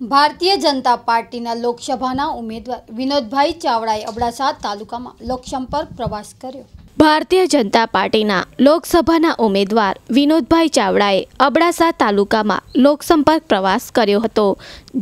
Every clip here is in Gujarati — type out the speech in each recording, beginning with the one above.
ભારતીય જનતા પાર્ટીના લોકસભાના ઉમેદવાર વિનોદભાઈ ચાવડાએ અબડાસા તાલુકામાં લોકસંપર્ક પ્રવાસ કર્યો. ભારતીય જનતા પાર્ટીના લોકસભાના ઉમેદવાર વિનોદભાઈ ચાવડાએ અબડાસા તાલુકામાં લોકસંપર્ક પ્રવાસ કર્યો હતો,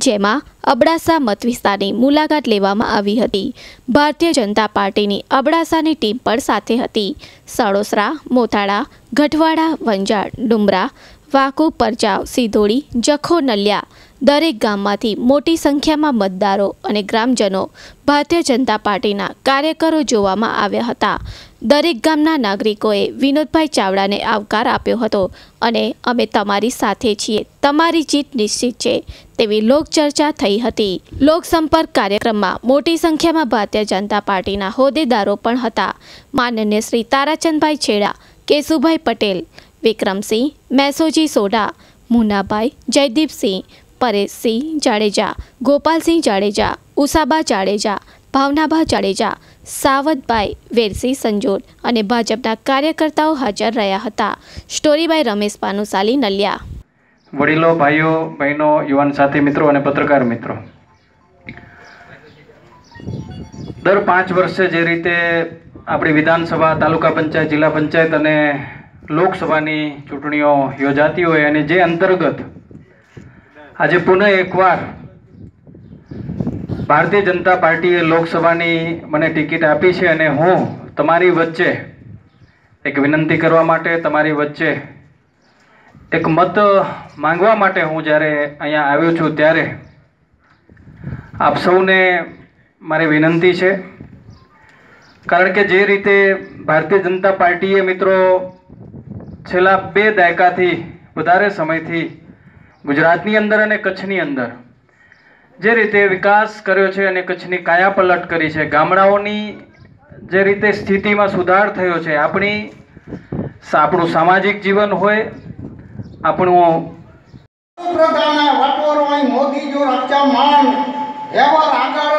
જેમાં અબડાસા મતવિસ્તારની મુલાકાત લેવામાં આવી હતી. ભારતીય જનતા પાર્ટીની અબડાસાની ટીમ પણ સાથે હતી. સડોસરા, મોથાળા, ગઢવાડા, વંજાળ, ડુમરા વાકુ પરચાવ સિધોડી, જખો, નલિયા, દરેક ગામમાંથી મોટી સંખ્યામાં મતદારો અને ગ્રામજનો ભારતીય જનતા પાર્ટીના કાર્યકરો જોવામાં આવ્યા હતા. દરેક ગામના નાગરિકોએ વિનોદભાઈ ચાવડાને આવકાર આપ્યો હતો અને અમે તમારી સાથે છીએ, તમારી જીત નિશ્ચિત છે તેવી લોકચર્ચા થઈ હતી. લોકસંપર્ક કાર્યક્રમમાં મોટી સંખ્યામાં ભારતીય જનતા પાર્ટીના હોદ્દેદારો પણ હતા. માનનીય શ્રી તારાચંદભાઈ છેડા, કેશુભાઈ પટેલ વિક્રમસિંહ મેસોજી સોઢા મુનાભાઈ જયદીપસિંહ પરેશસિંહ જાડેજા ગોપાલસિંહ જાડેજા, ઉષાબા જાડેજા ભાવનાબા જાડેજા, સાવતભાઈ વેરસી સંજોડ અને ભાજપના કાર્યકર્તાઓ હાજર રહ્યા હતા. સ્ટોરીબાઈ રમેશ પાનુસાલી, નલિયા. વડીલો, ભાઈઓ, બહેનો, યુવાન સાથી મિત્રો અને પત્રકાર મિત્રો. દર પાંચ વર્ષે જે રીતે આપણી વિધાનસભા, તાલુકા પંચાયત, જિલ્લા પંચાયત અને લોકસભાની ચૂંટણીઓ યોજાતી હોય અને જે અંતર્ગત આજે પુનઃ એકવાર ભારતીય જનતા પાર્ટીએ લોકસભાની મને ટિકિટ આપી છે અને હું તમારી વચ્ચે એક વિનંતી કરવા માટે તમારી વચ્ચે એક મત માંગવા માટે હું જ્યારે અહીંયા આવ્યો છું ત્યારે આપ સૌને મારી વિનંતી છે. કારણ કે જે રીતે ભારતીય જનતા પાર્ટીએ મિત્રો છેલ્લા બે દાયકાથી વધારે સમયથી ગુજરાતની અંદર અને કચ્છની અંદર જે રીતે વિકાસ કર્યો છે અને કચ્છની કાયાપલટ કરી છે, ગામડાઓની જે રીતે સ્થિતિમાં સુધાર થયો છે, આપણી આપણું સામાજિક જીવન હોય, આપણું મોદી જો રક્ષા માન. હેવર આગળ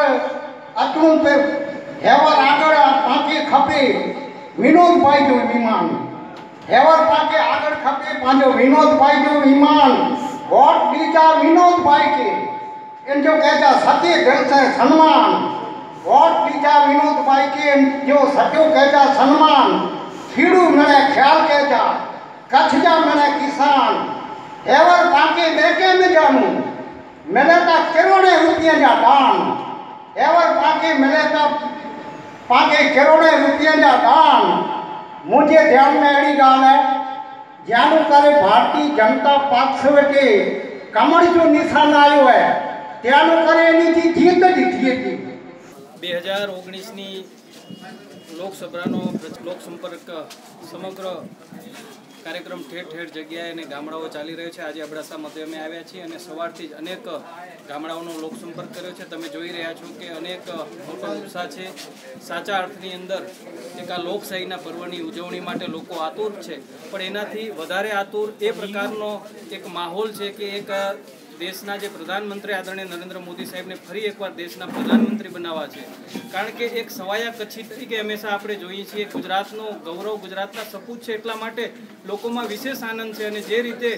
અતણું પે હેવર આગળ પાંચે ખપી. વિનોદભાઈ જો વિમાન એવર પાકે આગળ ખપે પાંજો વિનોદભાઈ નું વિમાન વોટ બીજા વિનોદભાઈ કે એમ જો કહેતા સતી ગણશે સન્માન વોટ બીજા વિનોદભાઈ કે એમ જો સત્યું કહેતા સન્માન ખીડું મળે ખ્યાલ કહેતા કચ્છ જા મળે કિસાન એવર પાકે બેકે મે જાનું મળે તા કરોડે રૂપિયા જા દાન એવર પાકે મળે તા પાકે કરોડે રૂપિયા જા દાન मुझे ध्यान में अड़ी गाल है। ज्यानु करे भारतीय जनता पक्ष के कमर जो निशान आयो है, त्यानु करे जी जीत जीती थी। બે હજાર ઓગણીસની લોકસભાનો લોકસંપર્ક સમગ્ર કાર્યક્રમ ઠેર ઠેર જગ્યાએ અને ગામડાઓ ચાલી રહ્યો છે. આજે અબડાસા મધ્ય અમે આવ્યા છીએ અને સવારથી જ અનેક ગામડાઓનો લોકસંપર્ક કર્યો છે. તમે જોઈ રહ્યા છો કે અનેક મોટો ઉત્સાહ છે. સાચા અર્થની અંદર એક આ લોકશાહીના પર્વની ઉજવણી માટે લોકો આતુર છે. પણ એનાથી વધારે આતુર એ પ્રકારનો એક માહોલ છે કે એક દેશના જે પ્રધાનમંત્રી આદરણીય નરેન્દ્ર મોદી સાહેબને ફરી એકવાર દેશના પ્રધાનમંત્રી બનાવવા છે. કારણ કે એક સવાયા કચ્છી તરીકે હંમેશા આપણે જોઈએ છીએ, ગુજરાતનો ગૌરવ ગુજરાતના સપૂત છે એટલા માટે લોકોમાં વિશેષ આનંદ છે અને જે રીતે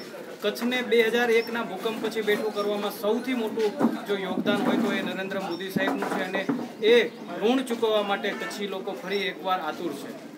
કચ્છને બે હજાર એકના ભૂકંપ પછી બેઠું કરવામાં સૌથી મોટું જો યોગદાન હોય તો એ નરેન્દ્ર મોદી સાહેબનું છે અને એ ઋણ ચૂકવવા માટે કચ્છી લોકો ફરી એકવાર આતુર છે.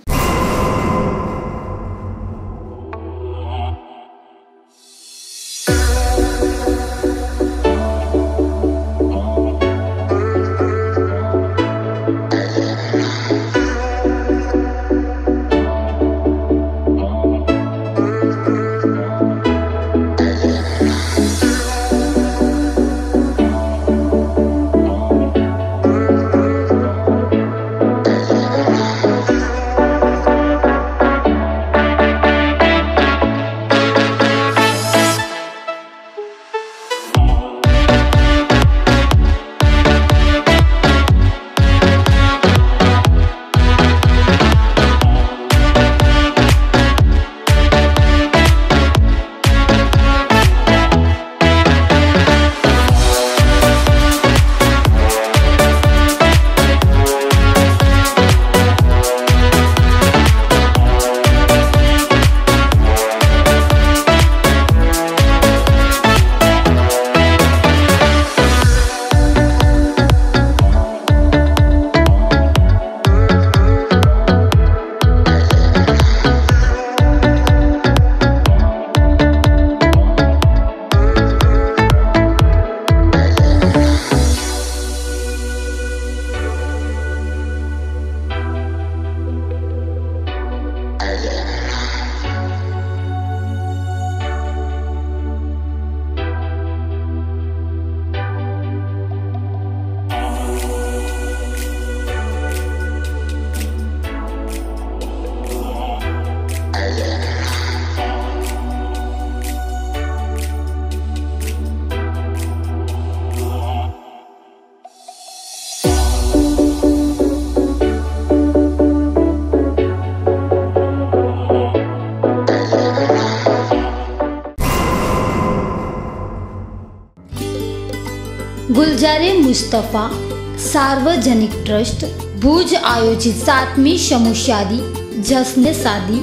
ગુલજારે મુસ્તફા, સાર્વજનિક ટ્રસ્ટ, ભુજ આયોજિત સાતમી શમુશાદી જશ્ન સાદી.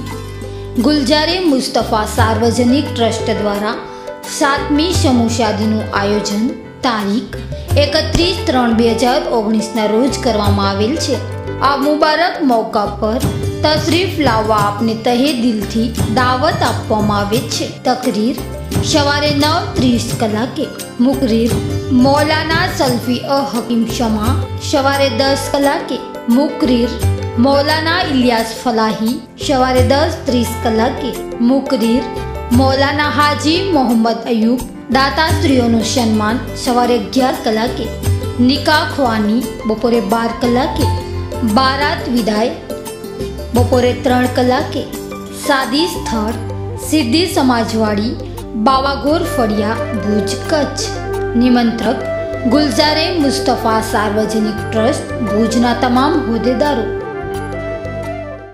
ગુલજારે મુસ્તફા સાર્વજનિક ટ્રસ્ટ દ્વારા સાતમી શમુશાદીનું આયોજન તારીખ એકત્રીસ ત્રણ બે હજાર ઓગણીસના રોજ કરવામાં આવેલ છે. આ મુબારક મોકા પર તશરીફ લાવવા આપને તહે દિલથી દાવત આપવામાં આવે છે. તકરીર સવારે નવ ત્રીસ કલાકે મુકરીર મૌલાના સલ્ફી અ હકીમ શમા, સવારે દસ કલાકે મુકરીર મૌલાના ઇલિયાસ ફલાહી, સવારે દસ ત્રીસ કલાકે મુકરીર મૌલાના હાજી મોહમ્મદ અયુબ દાતાશ્રીઓનું સન્માન, સવારે અગિયાર કલાકે નિકાહ ખવાની, બપોરે બાર કલાકે બારાત વિદાય, બપોરે ત્રણ કલાકે સાદી સ્થળ, સિદ્ધિ સમાજવાડી બાવાગોર ફળિયા ભુજ કચ્છ. નિમંત્રક ગુલઝારે મુસ્તફા સાર્વજનિક ટ્રસ્ટ ભુજના તમામ હોદ્દેદારો.